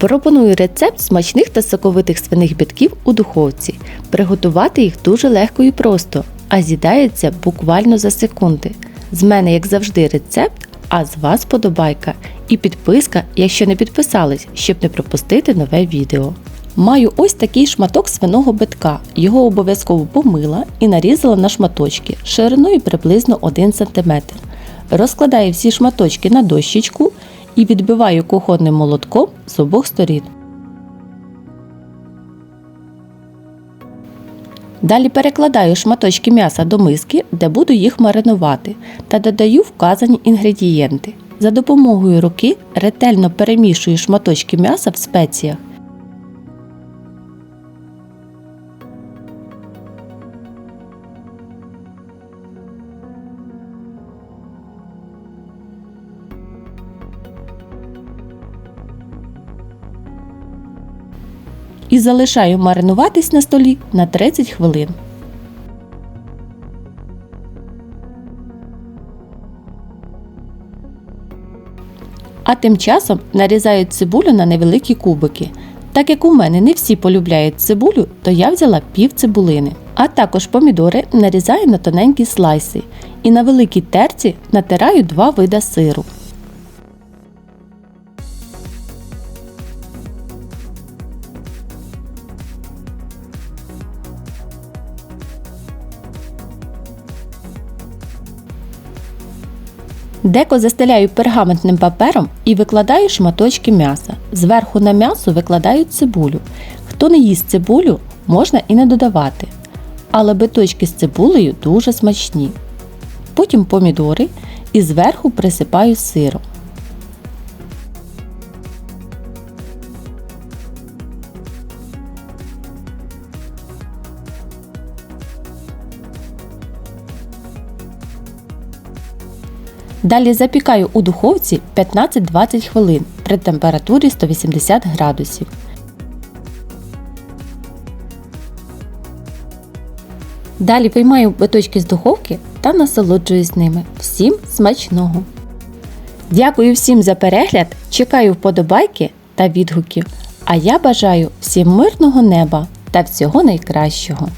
Пропоную рецепт смачних та соковитих свиних бітків у духовці. Приготувати їх дуже легко і просто, а з'їдається буквально за секунди. З мене, як завжди, рецепт, а з вас подобайка і підписка, якщо не підписались, щоб не пропустити нове відео. Маю ось такий шматок свиного битка. Його обов'язково помила і нарізала на шматочки шириною приблизно 1 см. Розкладаю всі шматочки на дощечку і відбиваю кухонним молотком з обох сторін. Далі перекладаю шматочки м'яса до миски, де буду їх маринувати, та додаю вказані інгредієнти. За допомогою руки ретельно перемішую шматочки м'яса в спеціях. І залишаю маринуватись на столі на 30 хвилин. А тим часом нарізаю цибулю на невеликі кубики. Так як у мене не всі полюбляють цибулю, то я взяла пів цибулини. А також помідори нарізаю на тоненькі слайси і на великій терці натираю два вида сиру. Деко застеляю пергаментним папером і викладаю шматочки м'яса. Зверху на м'ясо викладаю цибулю. Хто не їсть цибулю, можна і не додавати. Але биточки з цибулею дуже смачні. Потім помідори і зверху присипаю сиром. Далі запікаю у духовці 15-20 хвилин при температурі 180 градусів. Далі виймаю биточки з духовки та насолоджуюсь ними. Всім смачного! Дякую всім за перегляд! Чекаю вподобайки та відгуків. А я бажаю всім мирного неба та всього найкращого!